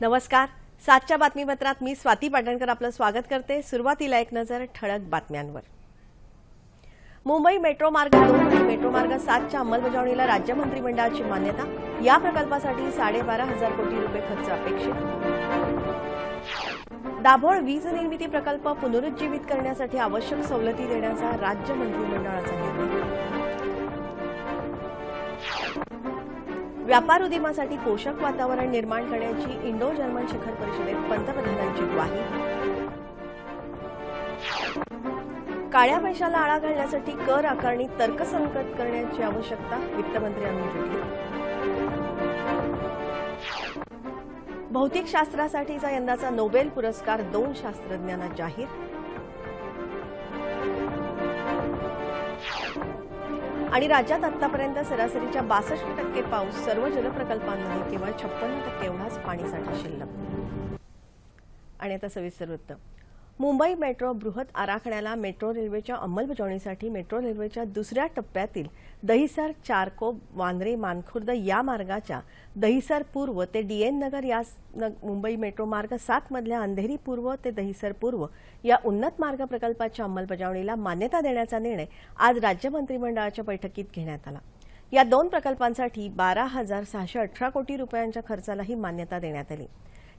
नमस्कार. सातच्या बातमीपत्रात मी स्वाती पाटणकर आपलं स्वागत करते. सुरुवातीला एक नजर ठळक बातम्यांवर. मुंबई मेट्रो मार्ग दोन आणि मेट्रो मार्ग सातच्या अंमलबजावणीला राज्य मंत्रिमंडळाची मान्यता. या प्रकल्पासाठी साडेबारा हजार कोटी रुपये खर्च अपेक्षित. दाभोळ वीज निर्मिती प्रकल्प पुनरुज्जीवित करण्यासाठी आवश्यक सवलती देण्याचा राज्य मंत्रिमंडळाचा निर्णय. व्यापार उद्यमासाठी पोषक वातावरण निर्माण करण्याची इंडो जर्मन शिखर परिषदेत पंतप्रधानांची ग्वाही. काळ्या पैशाला आळा घालण्यासाठी कर आकारणी तर्कसंगत करण्याची आवश्यकता वित्तमंत्री अरुण जेटली भौतिकशास्त्रासाठीचा यंदाचा नोबेल पुरस्कार दोन शास्त्रज्ञांना जाहीर आणि राज्यात आतापर्यंत सरासरीच्या बासष्ट टक्के पाऊस सर्व जलप्रकल्पांमध्ये केवळ छप्पन्न टक्के एवढाच पाणीसाठा शिल्लक. आणि आता सविस्तर वृत्त. मुंबई मेट्रो बृहत आराखड्याला मेट्रो रेल्वेच्या अंमलबजावणीसाठी मेट्रो रेल्वेच्या दुसऱ्या टप्प्यातील दहिसर चारकोप वांद्रे मानखुर्द या मार्गाच्या दहिसर पूर्व ते डीएन नगर या न- मुंबई मेट्रो मार्ग सात मधल्या अंधेरी पूर्व ते दहिसर पूर्व या उन्नत मार्ग प्रकल्पाच्या अंमलबजावणीला मान्यता देण्याचा निर्णय आज राज्य मंत्रिमंडळाच्या बैठकीत घेण्यात आला. या दोन प्रकल्पांसाठी बारा हजार सहाशे अठरा कोटी रुपयांच्या खर्चालाही मान्यता देण्यात आली.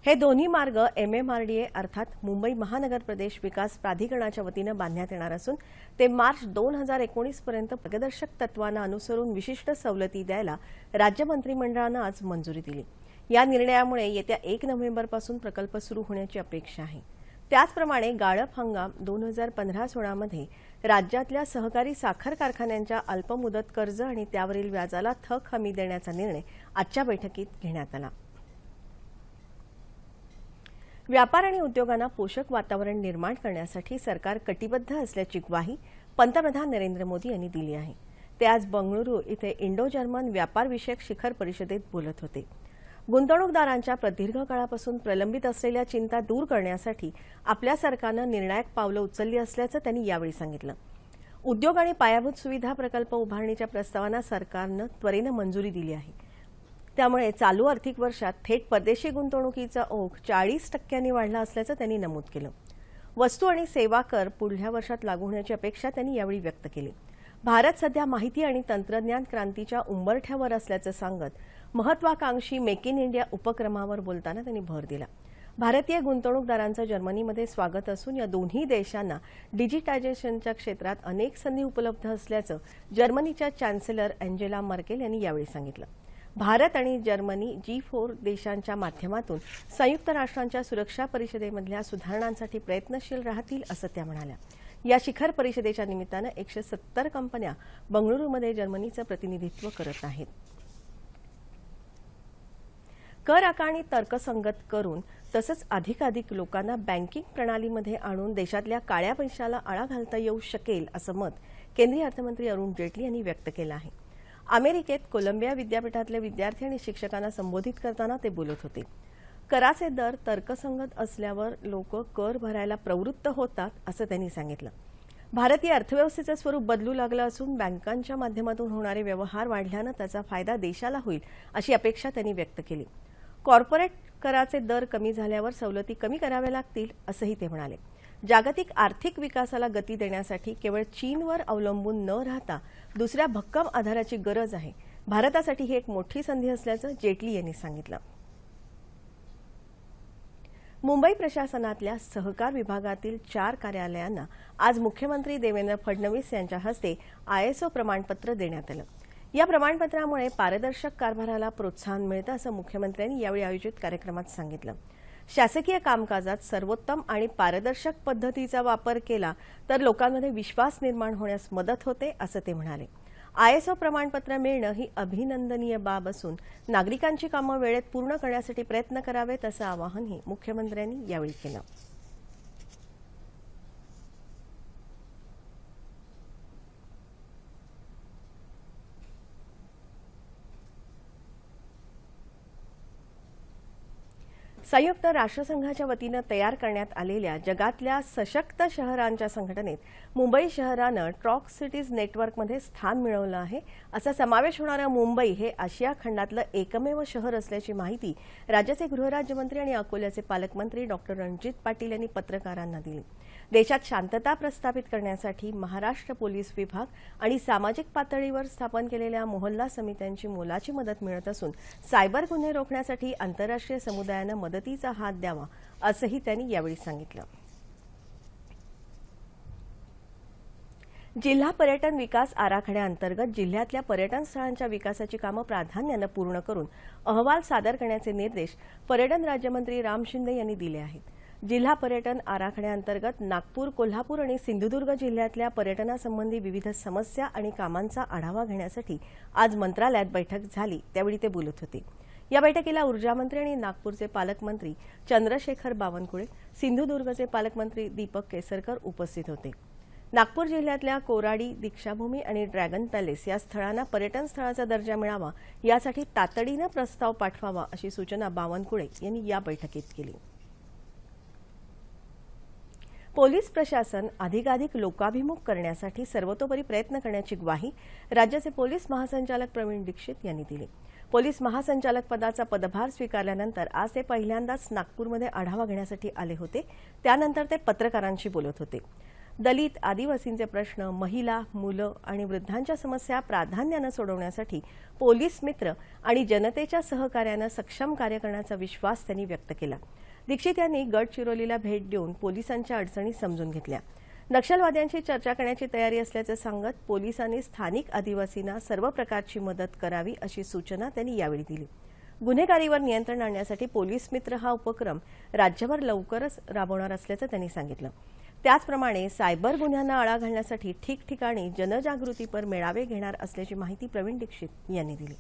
हे दोन्ही मार्ग एमएमआरडीए अर्थात मुंबई महानगर प्रदेश विकास प्राधिकरणाच्या वतीनं बांधण्यात येणार असून ते मार्च दोन हजार एकोणीसपर्यंत मार्गदर्शक तत्वांना अनुसरून विशिष्ट सवलती द्यायला राज्य मंत्रिमंडळानं आज मंजुरी दिली. या निर्णयामुळे येत्या एक नोव्हेंबरपासून प्रकल्प सुरू होण्याची अपेक्षा आहे. त्याचप्रमाणे गाळप हंगाम दोन हजार पंधरा सोळामध्ये राज्यातल्या सहकारी साखर कारखान्यांच्या अल्पमुदत कर्ज आणि त्यावरील व्याजाला थक हमी देण्याचा निर्णय आजच्या बैठकीत घेण्यात आला. व्यापार आणि उद्योगांना पोषक वातावरण निर्माण करण्यासाठी सरकार कटिबद्ध असल्याची ग्वाही पंतप्रधान नरेंद्र मोदी यांनी दिली आहे. ते आज बंगळुरू इथे इंडो जर्मन व्यापारविषयक शिखर परिषदेत बोलत होते. गुंतवणूकदारांच्या प्रदीर्घ काळापासून प्रलंबित असलेल्या चिंता दूर करण्यासाठी आपल्या सरकारनं निर्णायक पावलं उचलली असल्याचं त्यांनी यावेळी सांगितलं. उद्योग आणि पायाभूत सुविधा प्रकल्प उभारणीच्या प्रस्तावांना सरकारनं त्वरेनं मंजुरी दिली आहे. त्यामुळे चालू आर्थिक वर्षात थेट परदेशी गुंतवणुकीचा ओघ चाळीस टक्क्यांनी वाढला असल्याचं त्यांनी नमूद केलं. वस्तू आणि सेवा कर पुढल्या वर्षात लागू होण्याची अपेक्षा त्यांनी यावेळी व्यक्त केली. भारत सध्या माहिती आणि तंत्रज्ञान क्रांतीच्या उंबरठ्यावर असल्याचं सांगत महत्वाकांक्षी मेक इन इंडिया उपक्रमावर बोलताना त्यांनी भर दिला. भारतीय गुंतवणूकदारांचं जर्मनीमध्ये स्वागत असून या दोन्ही देशांना डिजिटायझेशनच्या क्षेत्रात अनेक संधी उपलब्ध असल्याचं जर्मनीच्या चॅन्सेलर अँजेला मर्केल यांनी यावेळी सांगितलं. भारत आणि जर्मनी जी फोर देशांच्या माध्यमातून संयुक्त राष्ट्रांच्या सुरक्षा परिषदेमधल्या सुधारणांसाठी प्रयत्नशील राहतील असं त्या म्हणाल्या. या शिखर परिषदेच्या निमित्तानं एकशे सत्तर कंपन्या बंगळुरूमध्ये जर्मनीचं प्रतिनिधित्व करत आहेत. कर आकारणी तर्कसंगत करून तसंच अधिकाधिक लोकांना बँकिंग प्रणालीमध्ये आणून देशातल्या काळ्या पैशाला आळा घालता येऊ शकेल असं मत केंद्रीय अर्थमंत्री अरुण जेटली यांनी व्यक्त केलं आहे. अमेरिकेत कोलंबिया विद्यापीठातले विद्यार्थी आणि शिक्षकांना संबोधित करताना ते बोलत होते. कराचे दर तर्कसंगत असल्यावर लोक कर भरायला प्रवृत्त होतात असं त्यांनी सांगितलं. भारतीय अर्थव्यवस्थेचं स्वरूप बदलू लागलं असून बँकांच्या माध्यमातून होणारे व्यवहार वाढल्यानं त्याचा फायदा देशाला होईल अशी अपेक्षा त्यांनी व्यक्त केली. कॉर्पोरेट कराचे दर कमी झाल्यावर सवलती कमी कराव्या लागतील असंही ते म्हणाले. जागतिक आर्थिक विकासाला गती देण्यासाठी केवळ चीनवर अवलंबून न राहता दुसऱ्या भक्कम आधाराची गरज आहे. भारतासाठी ही एक मोठी संधी असल्याचं जेटली यांनी सांगितलं. मुंबई प्रशासनातल्या सहकार विभागातील चार कार्यालयांना आज मुख्यमंत्री देवेंद्र फडणवीस यांच्या हस्ते आयएसओ प्रमाणपत्र देण्यात आलं. या प्रमाणपत्रामुळे पारदर्शक कारभाराला प्रोत्साहन मिळतं असं मुख्यमंत्र्यांनी यावेळी आयोजित कार्यक्रमात सांगितलं. शासकीय कामकाजात सर्वोत्तम आणि पारदर्शक पद्धतीचा वापर केला तर लोकांमध्ये विश्वास निर्माण होण्यास मदत होते असं ते म्हणाले. आयएसओ प्रमाणपत्र मिळणं ही अभिनंदनीय बाब असून नागरिकांची कामं वेळेत पूर्ण करण्यासाठी प्रयत्न करावेत असं आवाहनही मुख्यमंत्र्यांनी यावेळी केलं. संयुक्त राष्ट्रसंघाच्या वतीनं तयार करण्यात आलेल्या जगातल्या सशक्त शहरांच्या संघटनेत मुंबई शहरानं ट्रॉक सिटीज नेटवर्कमध्ये स्थान मिळवलं आहे. असा समावेश होणारं मुंबई हे आशिया खंडातलं एकमेव शहर असल्याची माहिती राज्याचे गृहराज्यमंत्री आणि अकोल्याचे पालकमंत्री डॉक्टर रणजित पाटील यांनी पत्रकारांना दिली. देशात शांतता प्रस्थापित करण्यासाठी महाराष्ट्र पोलीस विभाग आणि सामाजिक पातळीवर स्थापन केलेल्या मोहल्ला समित्यांची मोलाची मदत मिळत असून सायबर गुन्हे रोखण्यासाठी आंतरराष्ट्रीय समुदायानं मदतीचा हात द्यावा असंही त्यांनी यावेळी सांगितलं. जिल्हा पर्यटन विकास आराखड्याअंतर्गत जिल्ह्यातल्या पर्यटन स्थळांच्या विकासाची कामं प्राधान्यानं पूर्ण करून अहवाल सादर करण्याचे निर्देश पर्यटन राज्यमंत्री राम शिंदे यांनी दिले आहेत. जिल्हा पर्यटन आराखड्याअंतर्गत नागपूर कोल्हापूर आणि सिंधुदुर्ग जिल्ह्यातल्या पर्यटनासंबंधी विविध समस्या आणि कामांचा आढावा घेण्यासाठी आज मंत्रालयात बैठक झाली. त्यावेळी ते बोलत होते. या बैठकीला ऊर्जामंत्री आणि नागपूरचे पालकमंत्री चंद्रशेखर बावनकुळे सिंधुदुर्गचे पालकमंत्री दीपक केसरकर उपस्थित होते. नागपूर जिल्ह्यातल्या कोराडी दीक्षाभूमी आणि ड्रॅगन पॅलेस या स्थळांना पर्यटन स्थळाचा दर्जा मिळावा यासाठी तातडीनं प्रस्ताव पाठवावा अशी सूचना बावनकुळे यांनी या बैठकीत केली. पोलीस प्रशासन अधिकाधिक लोकाभिमुख करण्यासाठी सर्वतोपरी प्रयत्न करण्याची ग्वाही राज्याचे पोलीस महासंचालक प्रवीण दीक्षित यांनी दिली. पोलीस महासंचालक पदाचा पदभार स्वीकारल्यानंतर आज ते पहिल्यांदाच नागपूरमध्ये आढावा घेण्यासाठी आले होते. त्यानंतर ते पत्रकारांशी बोलत होते. दलित आदिवासींचे प्रश्न महिला मुलं आणि वृद्धांच्या समस्या प्राधान्यानं सोडवण्यासाठी पोलीस मित्र आणि जनतेच्या सहकार्यानं सक्षम कार्य करण्याचा विश्वास त्यांनी व्यक्त केला. दीक्षित यांनी गडचिरोलीला भेट देऊन पोलिसांच्या अडचणी समजून घेतल्या. नक्षलवाद्यांशी चर्चा करण्याची तयारी असल्याचं सांगत पोलिसांनी स्थानिक आदिवासींना सर्व प्रकारची मदत करावी अशी सूचना त्यांनी यावेळी दिली. गुन्हेगारीवर नियंत्रण आणण्यासाठी पोलीस मित्र हा उपक्रम राज्यभर लवकरच राबवणार असल्याचं त्यांनी सांगितलं. त्याचप्रमाणे सायबर गुन्ह्यांना आळा घालण्यासाठी ठिकठिकाणी जनजागृतीपर मेळावे घेणार असल्याची माहिती प्रवीण दीक्षित यांनी दिली.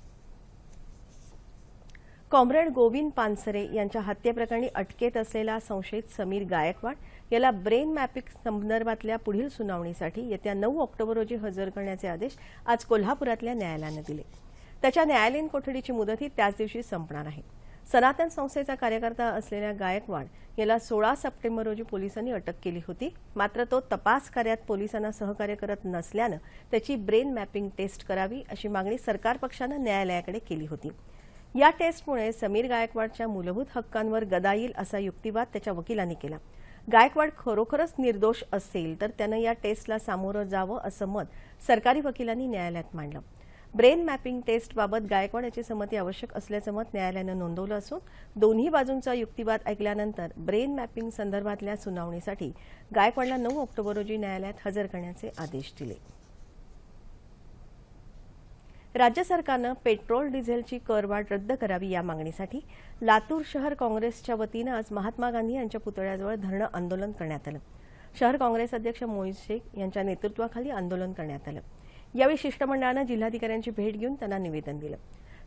कॉम्रेड गोविंद पानसरे यांच्या हत्येप्रकरणी अटकेत असलेला संशयित समीर गायकवाड याला ब्रेन मॅपिंग संदर्भातल्या पुढील सुनावणीसाठी येत्या नऊ ऑक्टोबर रोजी हजर करण्याचे आदेश आज कोल्हापुरातल्या न्यायालयानं दिले. त्याच्या न्यायालयीन कोठडीची मुदतही त्याच दिवशी संपणार आहे. सनातन संस्थेचा कार्यकर्ता असलेल्या गायकवाड याला सोळा सप्टेंबर रोजी पोलिसांनी अटक केली होती. मात्र तो तपास कार्यात पोलिसांना सहकार्य करत नसल्यानं त्याची ब्रेन मॅपिंग टेस्ट करावी अशी मागणी सरकार पक्षानं न्यायालयाकडे केली होती. या टेस्टमुळे समीर गायकवाडच्या मूलभूत हक्कांवर गदा येईल असा युक्तिवाद त्याच्या वकिलांनी केला. गायकवाड खरोखरच निर्दोष असेल तर त्यानं या टेस्टला सामोरं जावं असं मत सरकारी वकिलांनी न्यायालयात मांडलं. ब्रेन मॅपिंग टेस्टबाबत गायकवाड याची संमती आवश्यक असल्याचं मत न्यायालयानं नोंदवलं असून दोन्ही बाजूंचा युक्तिवाद ऐकल्यानंतर ब्रेन मॅपिंग संदर्भातल्या सुनावणीसाठी गायकवाडला नऊ ऑक्टोबर रोजी न्यायालयात हजर करण्याचे आदेश दिले. राज्य सरकारनं पेट्रोल डिझेलची करवाढ रद्द करावी या मागणीसाठी लातूर शहर काँग्रेसच्या वतीनं आज महात्मा गांधी यांच्या पुतळ्याजवळ धरणं आंदोलन करण्यात आलं. शहर काँग्रेस अध्यक्ष मोईज शेख यांच्या नेतृत्वाखाली आंदोलन करण्यात आलं. यावेळी शिष्टमंडळानं जिल्हाधिकाऱ्यांची भेट घेऊन त्यांना निवेदन दिलं.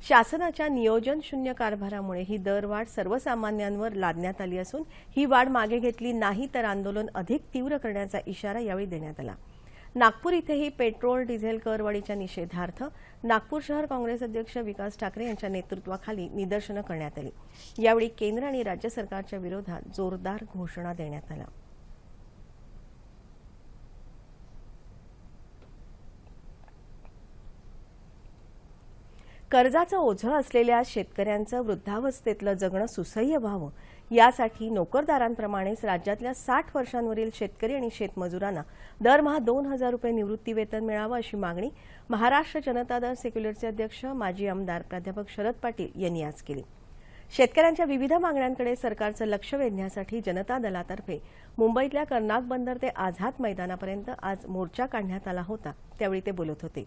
शासनाच्या नियोजन शून्य कारभारामुळे ही दरवाढ सर्वसामान्यांवर लादण्यात आली असून ही वाढ मागे घेतली नाही तर आंदोलन अधिक तीव्र करण्याचा इशारा यावेळी देण्यात आला. नागपूर इथेही पेट्रोल डिझेल करवाढीच्या निषेधार्थ नागपूर शहर काँग्रेस अध्यक्ष विकास ठाकरे यांच्या नेतृत्वाखाली निदर्शनं करण्यात आली. यावेळी केंद्र आणि राज्य सरकारच्या विरोधात जोरदार घोषणा देण्यात आल्या. कर्जाचं ओझं असलेल्या शेतकऱ्यांचं वृद्धावस्थेतलं जगणं सुसह्य व्हावं यासाठी नोकरदारांप्रमाणेच राज्यातल्या साठ वर्षांवरील शेतकरी आणि शेतमजुरांना दरमहा दोन हजार रुपये निवृत्तीवेतन मिळावं अशी मागणी महाराष्ट्र जनता दल सेक्युलरचे अध्यक्ष माजी आमदार प्राध्यापक शरद पाटील यांनी आज केली. शेतकऱ्यांच्या विविध मागण्यांकडे सरकारचं लक्ष वेधण्यासाठी जनता दलातर्फे मुंबईतल्या कर्नाक बंदर ते आझाद मैदानापर्यंत आज मोर्चा काढण्यात आला होता त्यावेळी ते बोलत होते.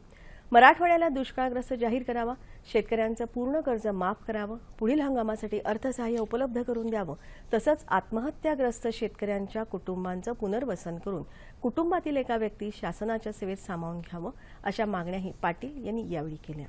मराठवाड्याला दुष्काळग्रस्त जाहीर करावा शेतकऱ्यांचं पूर्ण कर्ज माफ करावं पुढील हंगामासाठी अर्थसहाय्य उपलब्ध करून द्यावं तसंच आत्महत्याग्रस्त शेतकऱ्यांच्या कुटुंबांचं पुनर्वसन करून कुटुंबातील एका व्यक्ती शासनाच्या सेवेत सामावून घ्यावं अशा मागण्याही पाटील यांनी यावेळी केल्या.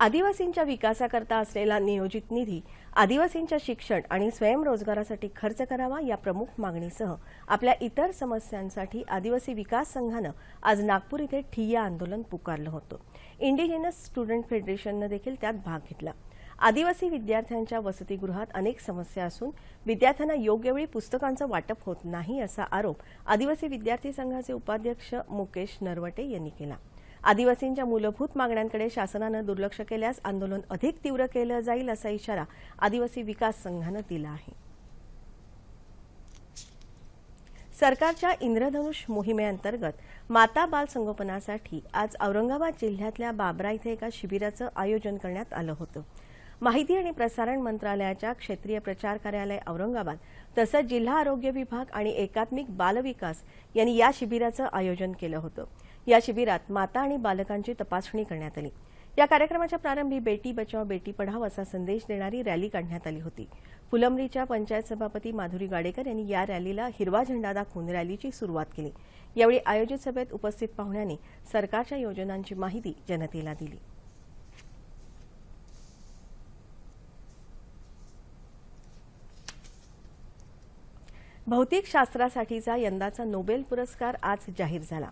आदिवासींच्या विकासाकरता असलेला नियोजित निधी आदिवासींच्या शिक्षण आणि स्वयंरोजगारासाठी खर्च करावा या प्रमुख मागणीसह आपल्या इतर समस्यांसाठी आदिवासी विकास संघानं आज नागपूर इथे ठिय्या आंदोलन पुकारलं होतं. इंडिजिनस स्टुडंट फेडरेशननं देखील त्यात भाग घेतला. आदिवासी विद्यार्थ्यांच्या वसतिगृहात अनेक समस्या असून विद्यार्थ्यांना योग्य वेळी पुस्तकांचं वाटप होत नाही असा आरोप आदिवासी विद्यार्थी संघाचे उपाध्यक्ष मुकेश नरवटे यांनी केला. आदिवासींच्या मूलभूत मागण्यांकडे शासनानं दुर्लक्ष केल्यास आंदोलन अधिक तीव्र केलं जाईल असा इशारा आदिवासी विकास संघानं दिला आहे. सरकारच्या इंद्रधनुष मोहिमेअंतर्गत माता बाल संगोपनासाठी आज औरंगाबाद जिल्ह्यातल्या बाबरा इथे एका शिबिराचं आयोजन करण्यात आलं होतं. माहिती आणि प्रसारण मंत्रालयाच्या क्षेत्रीय प्रचार कार्यालय औरंगाबाद तसंच जिल्हा आरोग्य विभाग आणि एकात्मिक बालविकास यांनी या शिबिराचं आयोजन केलं होतं. या शिबिरात माता आणि बालकांची तपासणी करण्यात आली. या कार्यक्रमाच्या प्रारंभी बेटी बचाव बेटी पढाव असा संदेश देणारी रॅली काढण्यात आली होती. फुलंब्रीच्या पंचायत सभापती माधुरी गाडेकर यांनी या रॅलीला हिरवा झेंडा दाखवून रॅलीची सुरुवात केली. यावेळी आयोजित सभेत उपस्थित पाहुण्यांनी सरकारच्या योजनांची माहिती जनतेला दिली. भौतिक शास्त्रासाठीचा यंदाचा नोबेल पुरस्कार आज जाहीर झाला.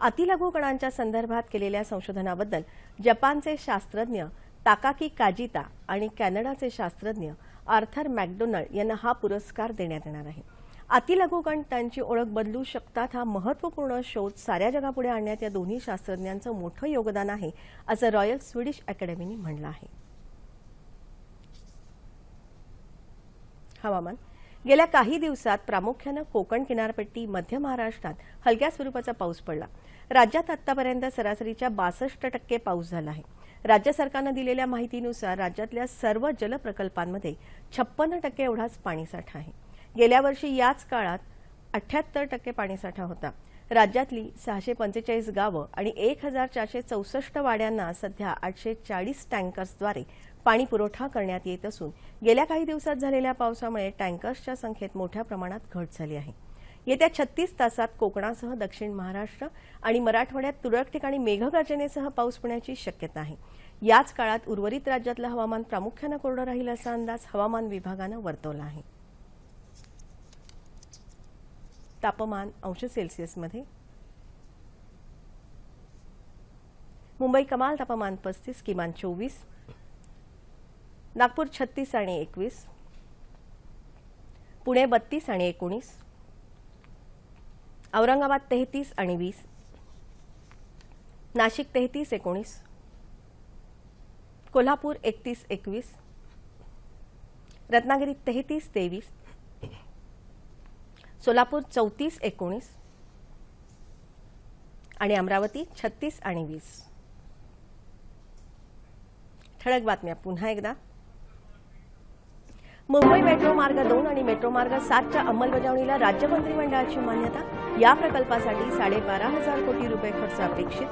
अतिलघु कणांच्या संदर्भात केलेल्या संशोधनाबद्दल जपानचे शास्त्रज्ञ ताकाकी काजिता आणि कॅनडाचे शास्त्रज्ञ आर्थर मॅकडोनल्ड यांना हा पुरस्कार देण्यात येणार आहे. अतिलघुकण त्यांची ओळख बदलू शकतात हा महत्त्वपूर्ण शोध साऱ्या जगापुढे आणण्यात या दोन्ही शास्त्रज्ञांचं मोठं योगदान आहे असं रॉयल स्वीडिश अकॅडमीने म्हटलं आहे. हवामान गेल्या काही दिवसात प्रामुख्यानं कोकण किनारपट्टी मध्य महाराष्ट्रात हलक्या स्वरूपाचा पाऊस पडला. राज्यात आतापर्यंत सरासरीच्या बासष्ट टक्के पाऊस झाला आहे. राज्य सरकारनं दिलेल्या माहितीनुसार राज्यातल्या सर्व जलप्रकल्पांमध्ये छप्पन्न टक्के एवढाच पाणीसाठा आहे. गेल्या वर्षी याच काळात अठ्याहत्तर टक्के पाणीसाठा होता. राज्यातली सहाशे पंचेचाळीस गावं आणि एक हजार चारशे चौसष्ट वाड्यांना सध्या आठशे चाळीस टँकर्सद्वारे पाणी पुरवठा करण्यात येत असून गेल्या काही दिवसात झालेल्या पावसामुळे टँकर्सच्या संख्येत मोठ्या प्रमाणात घट झाली आहे. येत्या छत्तीस तासात कोकणासह दक्षिण महाराष्ट्र आणि मराठवाड्यात तुरळक ठिकाणी मेघगर्जनेसह पाऊस पडण्याची शक्यता आहे. याच काळात उर्वरित राज्यातलं हवामान प्रामुख्यानं कोरडं राहील असा अंदाज हवामान विभागानं वर्तवला आहे. तापमान अंश सेल्सिअसमध्ये. मुंबई कमाल तापमान पस्तीस किमान चोवीस नागपूर छत्तीस आणि एकवीस पुणे बत्तीस आणि एकोणीस औरंगाबाद तेहतीस आणि वीस नाशिक तेहतीस एकोणीस कोल्हापूर एकतीस एकवीस रत्नागिरी तेहतीस तेवीस सोलापूर चौतीस एकोणीस आणि अमरावती छत्तीस आणि वीस. ठळक बातम्या पुन्हा एकदा. मुंबई मेट्रो मार्ग दोन आणि मेट्रो मार्ग सातच्या अंमलबजावणीला राज्य मंत्रिमंडळाची मान्यता. या प्रकल्पासाठी साडेबारा हजार कोटी रुपये खर्च अपेक्षित.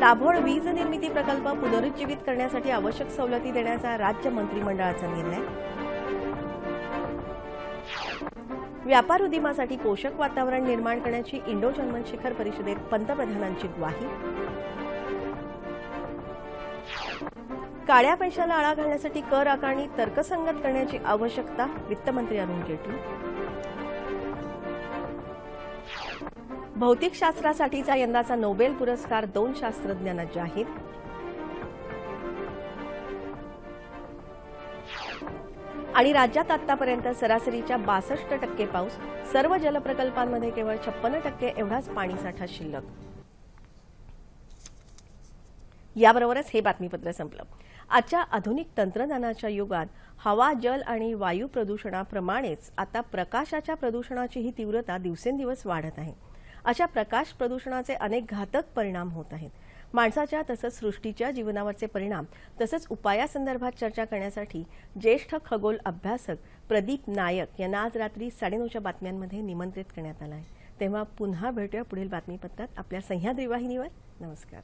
दाभोळ वीज निर्मिती प्रकल्प पुनरुज्जीवित करण्यासाठी आवश्यक सवलती देण्याचा राज्य मंत्रिमंडळाचा निर्णय. व्यापार उद्यमासाठी पोषक वातावरण निर्माण करण्याची इंडो जर्मन शिखर परिषदेत पंतप्रधानांची ग्वाही. काळ्या पैशाला आळा घालण्यासाठी कर आकारणी तर्कसंगत करण्याची आवश्यकता वित्तमंत्री अरुण जेटली. भौतिकशास्त्रासाठीचा यंदाचा नोबेल पुरस्कार दोन शास्त्रज्ञांना जाहीर. आणि राज्यात आतापर्यंत सरासरीच्या बासष्ट टक्के पाऊस सर्व जलप्रकल्पांमध्ये केवळ छप्पन्न टक्के एवढाच पाणीसाठा शिल्लक. याबरोबरच हे बातमीपत्र संपलं. आजच्या आधुनिक तंत्रज्ञानाच्या युगात हवा जल आणि वायू प्रदूषणाप्रमाणेच आता प्रकाशाच्या प्रदूषणाचीही तीव्रता दिवसेंदिवस वाढत आहे. अशा प्रकाश प्रदूषणाचे अनेक घातक परिणाम होत आहेत. माणसाच्या तसंच सृष्टीच्या जीवनावरचे परिणाम तसंच उपायासंदर्भात चर्चा करण्यासाठी ज्येष्ठ खगोल अभ्यासक प्रदीप नायक यांना आज रात्री साडेनऊच्या बातम्यांमध्ये निमंत्रित करण्यात आलं आहे. तेव्हा पुन्हा भेटूया पुढील बातमीपत्रात आपल्या सह्याद्री वाहिनीवर. नमस्कार.